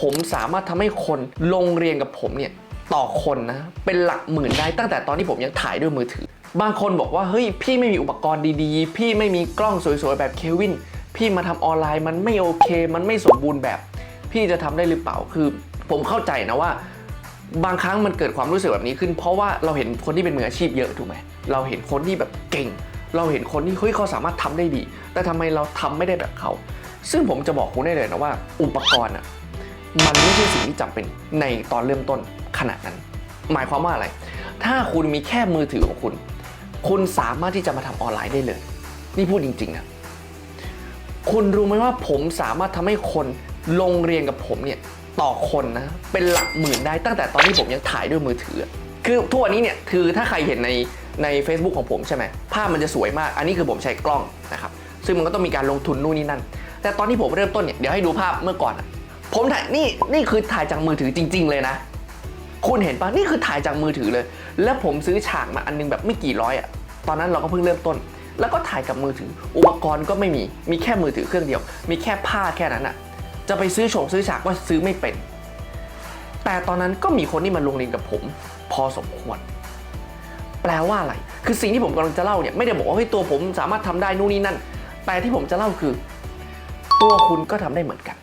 ผมสามารถทำให้คนลงเรียนกับผมเนี่ยต่อคนนะ เป็นหลักหมื่นได้ตั้งแต่ตอนที่ผมยังถ่ายด้วยมือถือ บางคนบอกว่าเฮ้ยพี่ไม่มีอุปกรณ์ดีๆ พี่ไม่มีกล้องสวยๆ แบบเควิน พี่มาทำออนไลน์มันไม่โอเค มันไม่สมบูรณ์แบบ พี่จะทำได้หรือเปล่าคือผมเข้าใจนะว่า บางครั้งมันเกิดความรู้สึกแบบนี้ขึ้น เพราะว่าเราเห็นคนที่เป็นมืออาชีพเยอะถูกไหมเราเห็นคนที่แบบเก่ง เราเห็นคนที่เฮ้ยเขาสามารถทำได้ดี แต่ทำไมเราทำไม่ได้แบบเขาซึ่งผมจะบอกคุณได้เลยนะว่า อุปกรณ์อะ มันไม่ใช่สิ่งที่จำเป็นในตอนเริ่มต้นขนาดนั้น หมายความว่าอะไร ถ้าคุณมีแค่มือถือของคุณ คุณสามารถที่จะมาทำออนไลน์ได้เลย นี่พูดจริงๆนะคุณรู้ไหมว่าผมสามารถทำให้คนลงเรียนกับผมเนี่ยต่อคนนะเป็นหลักหมื่นได้ตั้งแต่ตอนที่ผมยังถ่ายด้วยมือถือ คือทุกวันนี้เนี่ยคือถ้าใครเห็นในใน Facebook ของผมใช่ไหมภาพมันจะสวยมาก อันนี้คือผมใช้กล้องนะครับซึ่งมันก็ต้องมีการลงทุนนู่นนี่นั่น แต่ตอนที่ผมเริ่มต้นเนี่ยเดี๋ยวให้ดูภาพเมื่อก่อนอะ ผมถ่ายนี่นี่คือถ่ายจากมือถือจริง ๆ เลยนะ คุณเห็นปะนี่คือถ่ายจากมือถือเลย แล้วผมซื้อฉากมาอันนึงแบบไม่กี่ร้อยอะตอนนั้นเราก็เพิ่งเริ่มต้น แล้วก็ถ่ายกับมือถือ อุปกรณ์ก็ไม่มี มีแค่มือถือเครื่องเดียว มีแค่ผ้าแค่นั้นอะจะไปซื้อฉงซื้อฉากก็ซื้อไม่เป็น แต่ตอนนั้นก็มีคนที่มาลงเรียนกับผม พอสมควร แปลว่าอะไร คือสิ่งที่ผมกำลังจะเล่าเนี่ยไม่ได้บอกว่าเฮ้ยตัวผมสามารถทำได้นู่นนี่นั่น แต่ที่ผมจะเล่าคือ ตัวคุณก็ทำได้เหมือนกัน